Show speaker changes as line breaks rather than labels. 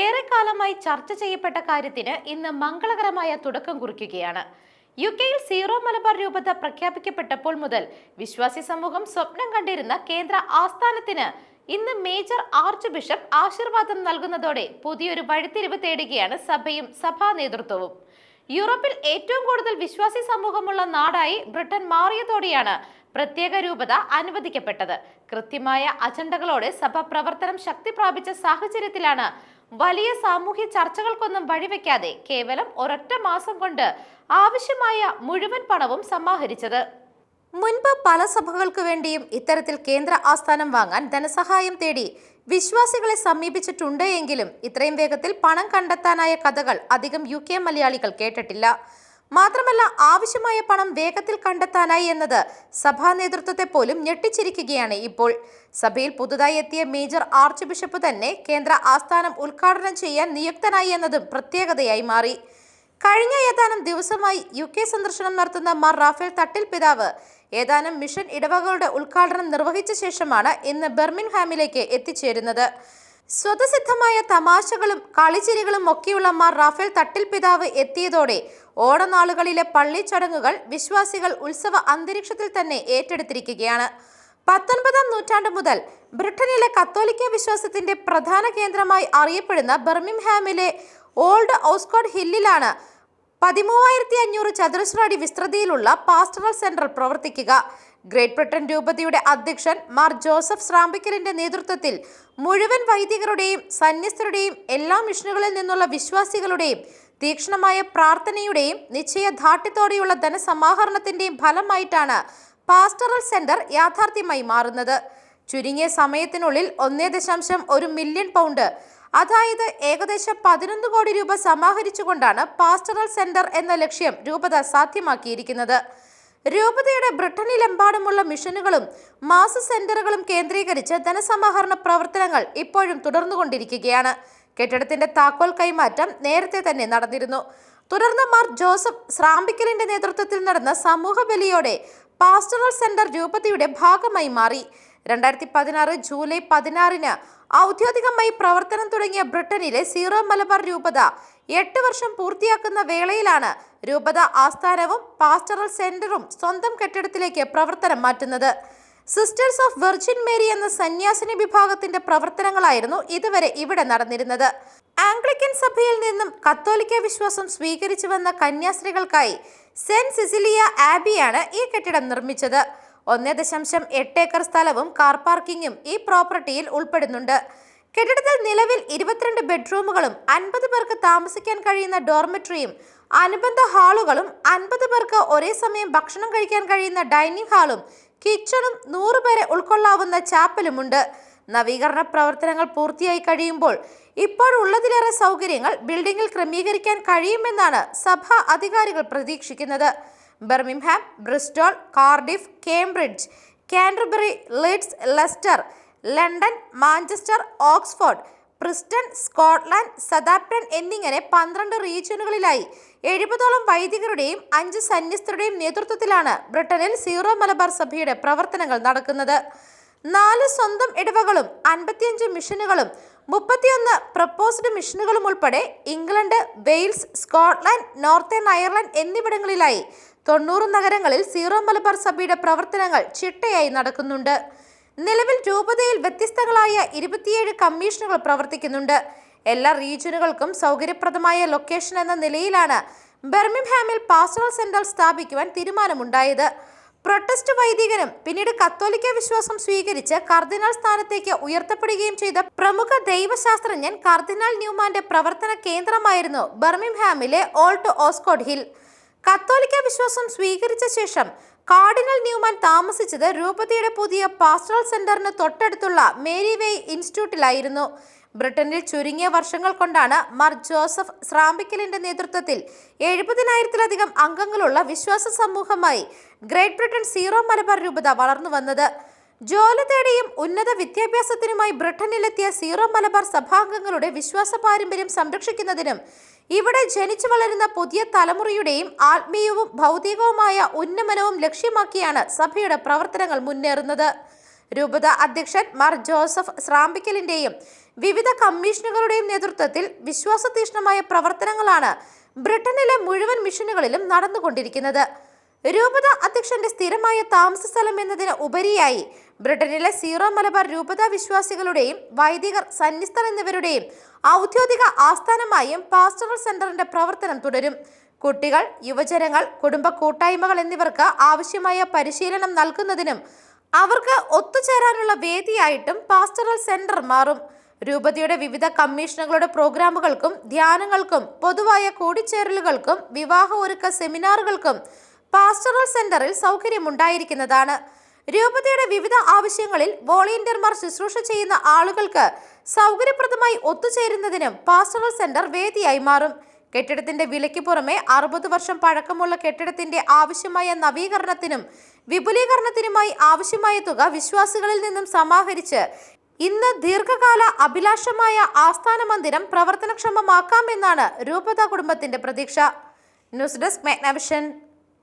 ഏറെക്കാലമായി ചർച്ച ചെയ്യപ്പെട്ട കാര്യത്തിന് ഇന്ന് മംഗളകരമായ തുടക്കം കുറിക്കുകയാണ്. യു കെയിൽ സീറോ മലബാർ രൂപത പ്രഖ്യാപിക്കപ്പെട്ടപ്പോൾ മുതൽ വിശ്വാസി സമൂഹം സ്വപ്നം കണ്ടിരുന്ന കേന്ദ്ര ആസ്ഥാനത്തിന് ഇന്ന് മേജർ ആർച്ച് ബിഷപ്പ് ആശീർവാദം നൽകുന്നതോടെ പുതിയൊരു വഴിത്തിരിവ് തേടുകയാണ് സഭയും സഭാ നേതൃത്വവും. യൂറോപ്പിൽ ഏറ്റവും കൂടുതൽ വിശ്വാസി സമൂഹമുള്ള നാടായി ബ്രിട്ടൻ മാറിയതോടെയാണ് പ്രത്യേക രൂപത അനുവദിക്കപ്പെട്ടത്. കൃത്യമായ അജണ്ടകളോടെ സഭ പ്രവർത്തനം ശക്തി പ്രാപിച്ച സാഹചര്യത്തിലാണ് വലിയ സാമൂഹ്യ ചർച്ചകൾക്കൊന്നും വഴിവെക്കാതെ കേവലം ഒരൊറ്റ മാസം കൊണ്ട് ആവശ്യമായ മുഴുവൻ പണവും സമാഹരിച്ചത്. മുൻപ് പല സഭകൾക്ക് വേണ്ടിയും ഇത്തരത്തിൽ കേന്ദ്ര ആസ്ഥാനം വാങ്ങാൻ ധനസഹായം തേടി വിശ്വാസികളെ സമീപിച്ചിട്ടുണ്ട് എങ്കിലും ഇത്രയും വേഗത്തിൽ പണം കണ്ടെത്താനായ കഥകൾ അധികം യു കെ മലയാളികൾ കേട്ടിട്ടില്ല. മാത്രമല്ല ആവശ്യമായ പണം വേഗത്തിൽ കണ്ടെത്താനായി എന്നത് സഭാ നേതൃത്വത്തെ പോലും ഞെട്ടിച്ചിരിക്കുകയാണ് ഇപ്പോൾ. സഭയിൽ പുതുതായി എത്തിയ മേജർ ആർച്ച് ബിഷപ്പ് തന്നെ കേന്ദ്ര ആസ്ഥാനം ഉദ്ഘാടനം ചെയ്യാൻ നിയുക്തനായി എന്നതും പ്രത്യേകതയായി മാറി. കഴിഞ്ഞ ഏതാനും ദിവസമായി യു കെ സന്ദർശനം നടത്തുന്ന മാർ റാഫേൽ തട്ടിൽ പിതാവ് ഏതാനും മിഷൻ ഇടവകളുടെ ഉദ്ഘാടനം നിർവഹിച്ച ശേഷമാണ് ഇന്ന് ബെർമിൻഹാമിലേക്ക് എത്തിച്ചേരുന്നത്. സ്വതസിദ്ധമായ തമാശകളും കളിച്ചിരികളും ഒക്കെയുള്ള മാർ റാഫേൽ തട്ടിൽ പിതാവ് എത്തിയതോടെ ഓണനാളുകളിലെ പള്ളി ചടങ്ങുകൾ വിശ്വാസികൾ ഉത്സവ അന്തരീക്ഷത്തിൽ തന്നെ ഏറ്റെടുത്തിരിക്കുകയാണ്. പത്തൊൻപതാം നൂറ്റാണ്ട് മുതൽ ബ്രിട്ടനിലെ കത്തോലിക്ക വിശ്വാസത്തിന്റെ പ്രധാന കേന്ദ്രമായി അറിയപ്പെടുന്ന ബെർമിംഹാമിലെ ഓൾഡ് ഓസ്കോഡ് ഹില്ലിലാണ് പതിമൂവായിരത്തി അഞ്ഞൂറ് ചതുരശ്ര അടി വിസ്തൃതിയിലുള്ള പാസ്റ്ററൽ സെന്റർ പ്രവർത്തിക്കുക. ഗ്രേറ്റ് ബ്രിട്ടൻ രൂപതയുടെ അധ്യക്ഷൻ മാർ ജോസഫ് സ്രാമ്പിക്കലിന്റെ നേതൃത്വത്തിൽ മുഴുവൻ വൈദികരുടെയും സന്യസ്തരുടെയും എല്ലാ മിഷനുകളിൽ നിന്നുള്ള വിശ്വാസികളുടെയും തീക്ഷ്ണമായ പ്രാർത്ഥനയുടെയും നിശ്ചയദാർഢ്യത്തോടെയുള്ള ധനസമാഹരണത്തിന്റെയും ഫലമായിട്ടാണ് പാസ്റ്ററൽ സെന്റർ യാഥാർത്ഥ്യമായി മാറുന്നത്. ചുരുങ്ങിയ സമയത്തിനുള്ളിൽ ഒന്നേ ദശാംശം ഒരു മില്യൺ പൗണ്ട് അതായത് ഏകദേശം പതിനൊന്ന് കോടി രൂപ സമാഹരിച്ചുകൊണ്ടാണ് പാസ്റ്ററൽ സെന്റർ എന്ന ലക്ഷ്യം രൂപത സാധ്യമാക്കിയിരിക്കുന്നത്. രൂപതയുടെ ബ്രിട്ടനിലെമ്പാടുമുള്ള മിഷനുകളും മാസ സെന്ററുകളും കേന്ദ്രീകരിച്ച് ധനസമാഹരണ പ്രവർത്തനങ്ങൾ ഇപ്പോഴും തുടർന്നുകൊണ്ടിരിക്കുകയാണ്. കെട്ടിടത്തിന്റെ താക്കോൽ കൈമാറ്റം നേരത്തെ തന്നെ നടന്നിരുന്നു. തുടർന്ന് മാർ ജോസഫ് സ്രാമ്പിക്കലിന്റെ നേതൃത്വത്തിൽ നടന്ന സമൂഹ ബലിയോടെ പാസ്റ്ററൽ സെന്റർ രൂപതയുടെ ഭാഗമായി മാറി. രണ്ടായിരത്തി പതിനാറ് ജൂലൈ പതിനാറിന് ഔദ്യോഗികമായി പ്രവർത്തനം തുടങ്ങിയ ബ്രിട്ടനിലെ സീറോ മലബാർ രൂപത എട്ട് വർഷം പൂർത്തിയാക്കുന്ന വേളയിലാണ് രൂപത ആസ്ഥാനവും പാസ്റ്ററൽ സെന്ററും സ്വന്തം കെട്ടിടത്തിലേക്ക് പ്രവർത്തനം മാറ്റുന്നത്. സിസ്റ്റേഴ്സ് ഓഫ് വെർജിൻ മേരി എന്ന സന്യാസിനി വിഭാഗത്തിന്റെ പ്രവർത്തനങ്ങളായിരുന്നു ഇതുവരെ ഇവിടെ നടന്നിരുന്നത്. ആംഗ്ലിക്കൻ സഭയിൽ നിന്നും കത്തോലിക്ക വിശ്വാസം സ്വീകരിച്ചു വന്ന കന്യാസ്ത്രീകൾക്കായി സെന്റ് സിസിലിയ ആബിയാണ് ഈ കെട്ടിടം നിർമ്മിച്ചത്. ഒന്നേ ദശാംശം എട്ട് ഏക്കർ സ്ഥലവും കാർ പാർക്കിങ്ങും ഈ പ്രോപ്പർട്ടിയിൽ ഉൾപ്പെടുന്നുണ്ട്. കെട്ടിടത്തിൽ നിലവിൽ ഇരുപത്തിരണ്ട് ബെഡ്റൂമുകളും അൻപത് പേർക്ക് താമസിക്കാൻ കഴിയുന്ന ഡോർമെട്രിയും അനുബന്ധ ഹാളുകളും അൻപത് പേർക്ക് ഒരേ സമയം ഭക്ഷണം കഴിക്കാൻ കഴിയുന്ന ഡൈനിങ് ഹാളും കിച്ചണും നൂറ് പേരെ ഉൾക്കൊള്ളാവുന്ന ചാപ്പലുമുണ്ട്. നവീകരണ പ്രവർത്തനങ്ങൾ പൂർത്തിയായി കഴിയുമ്പോൾ ഇപ്പോഴുള്ളതിലേറെ സൗകര്യങ്ങൾ ബിൽഡിംഗിൽ ക്രമീകരിക്കാൻ കഴിയുമെന്നാണ് സഭാ അധികാരികൾ പ്രതീക്ഷിക്കുന്നത്. Birmingham Bristol Cardiff Cambridge Canterbury Leeds Leicester London Manchester Oxford Preston Scotland Southampton എന്നിങ്ങനെ പന്ത്രണ്ട് റീജിയനുകളിലായി. എഴുപതോളം വൈദികരുടെയും അഞ്ച് സന്യസ്തരുടെയും നേതൃത്വത്തിലാണ് ബ്രിട്ടനിൽ സീറോ മലബാർ സഭയുടെ പ്രവർത്തനങ്ങൾ നടക്കുന്നത്. നാല് സ്വന്തം ഇടവകളും അൻപത്തിയഞ്ച് മിഷനുകളും മുപ്പത്തിയൊന്ന് പ്രപ്പോസ്ഡ് മിഷനുകളും ഉൾപ്പെടെ England Wales Scotland Northern Ireland എന്നിവിടങ്ങളിലായി. തൊണ്ണൂറ് നഗരങ്ങളിൽ സീറോ മലബാർ സഭയുടെ പ്രവർത്തനങ്ങൾ ചിട്ടയായി നടക്കുന്നുണ്ട്. നിലവിൽ രൂപതയിൽ വ്യത്യസ്തങ്ങളായ ഇരുപത്തിയേഴ് കമ്മീഷനുകൾ പ്രവർത്തിക്കുന്നുണ്ട്. എല്ലാ റീജിയനുകൾക്കും സൗകര്യപ്രദമായ ലൊക്കേഷൻ എന്ന നിലയിലാണ് ബെർമിംഹാമിൽ പാസ്റ്ററൽ സെന്റർ സ്ഥാപിക്കുവാൻ തീരുമാനമുണ്ടായത്. പ്രൊട്ടസ്റ്റ് വൈദികനും പിന്നീട് കത്തോലിക്ക വിശ്വാസം സ്വീകരിച്ച് കർദിനാൾ സ്ഥാനത്തേക്ക് ഉയർത്തപ്പെടുകയും ചെയ്ത പ്രമുഖ ദൈവശാസ്ത്രജ്ഞൻ കർദിനാൾ ന്യൂമാന്റെ പ്രവർത്തന കേന്ദ്രമായിരുന്നു ബർമിംഹാമിലെ ഓൾട്ട് ഓസ്കോഡ് ഹിൽ. കത്തോലിക്ക വിശ്വാസം സ്വീകരിച്ച ശേഷം കാർഡിനൽ ന്യൂമാൻ താമസിച്ചത് രൂപതയുടെ പുതിയ പാസ്റ്ററൽ സെന്ററിന് തൊട്ടടുത്തുള്ള മേരി വേ ഇൻസ്റ്റിറ്റ്യൂട്ടിലായിരുന്നു. ബ്രിട്ടനിൽ ചുരുങ്ങിയ വർഷങ്ങൾ കൊണ്ടാണ് മാർ ജോസഫ് സ്രാമ്പിക്കലിന്റെ നേതൃത്വത്തിൽ എഴുപതിനായിരത്തിലധികം അംഗങ്ങളുള്ള വിശ്വാസ സമൂഹമായി ഗ്രേറ്റ് ബ്രിട്ടൻ സീറോ മലബാർ രൂപത വളർന്നു വന്നത്. ജോലി തേടിയും ഉന്നത വിദ്യാഭ്യാസത്തിനുമായി ബ്രിട്ടനിലെത്തിയ സീറോ മലബാർ സഭാംഗങ്ങളുടെ വിശ്വാസ പാരമ്പര്യം സംരക്ഷിക്കുന്നതിനും ഇവിടെ ജനിച്ചു വളരുന്ന പുതിയ തലമുറയുടെയും ആത്മീയവും ഭൗതികവുമായ ഉന്നമനവും ലക്ഷ്യമാക്കിയാണ് സഭയുടെ പ്രവർത്തനങ്ങൾ മുന്നേറുന്നത്. രൂപത അധ്യക്ഷൻ മാർ ജോസഫ് സ്രാമ്പിക്കലിന്റെയും വിവിധ കമ്മീഷനുകളുടെയും നേതൃത്വത്തിൽ വിശ്വാസതീഷ്ണമായ പ്രവർത്തനങ്ങളാണ് ബ്രിട്ടനിലെ മുഴുവൻ മിഷനുകളിലും നടന്നുകൊണ്ടിരിക്കുന്നത്. രൂപത അധ്യക്ഷന്റെ സ്ഥിരമായ താമസ സ്ഥലം എന്നതിന് ഉപരിയായി ബ്രിട്ടനിലെ സീറോ മലബാർ രൂപത വിശ്വാസികളുടെയും വൈദികർ സന്നിസ്ഥർ എന്നിവരുടെയും ഔദ്യോഗിക ആസ്ഥാനമായും പാസ്റ്ററൽ സെന്ററിന്റെ പ്രവർത്തനം തുടരും. കുട്ടികൾ യുവജനങ്ങൾ കുടുംബ കൂട്ടായ്മകൾ എന്നിവർക്ക് ആവശ്യമായ പരിശീലനം നൽകുന്നതിനും അവർക്ക് ഒത്തുചേരാനുള്ള വേദിയായിട്ടും പാസ്റ്ററൽ സെന്റർ മാറും. രൂപതയുടെ വിവിധ കമ്മീഷനുകളുടെ പ്രോഗ്രാമുകൾക്കും ധ്യാനങ്ങൾക്കും പൊതുവായ കൂടിച്ചേരലുകൾക്കും വിവാഹ ഒരുക്ക സെമിനാറുകൾക്കും പാസ്റ്ററൽ സെന്ററിൽ സൗകര്യമുണ്ടായിരിക്കുന്നതാണ്. രൂപതയുടെ വിവിധ ആവശ്യങ്ങളിൽ വോളണ്ടിയർമാർ ശുശ്രൂഷ ചെയ്യുന്ന ആളുകൾക്ക് സൗകര്യപ്രദമായി ഒത്തുചേരുന്നതിനും പാസ്റ്ററൽ സെന്റർ വേദിയായി മാറും. കെട്ടിടത്തിന്റെ വിലയ്ക്ക് പുറമെ അറുപത് വർഷം പഴക്കമുള്ള കെട്ടിടത്തിന്റെ ആവശ്യമായ നവീകരണത്തിനും വിപുലീകരണത്തിനുമായി ആവശ്യമായ തുക വിശ്വാസികളിൽ നിന്നും സമാഹരിച്ച് ഇന്ന് ദീർഘകാല അഭിലാഷമായ ആസ്ഥാന മന്ദിരം പ്രവർത്തനക്ഷമമാക്കാമെന്നാണ് രൂപത കുടുംബത്തിന്റെ പ്രതീക്ഷ. News desk Magnavision.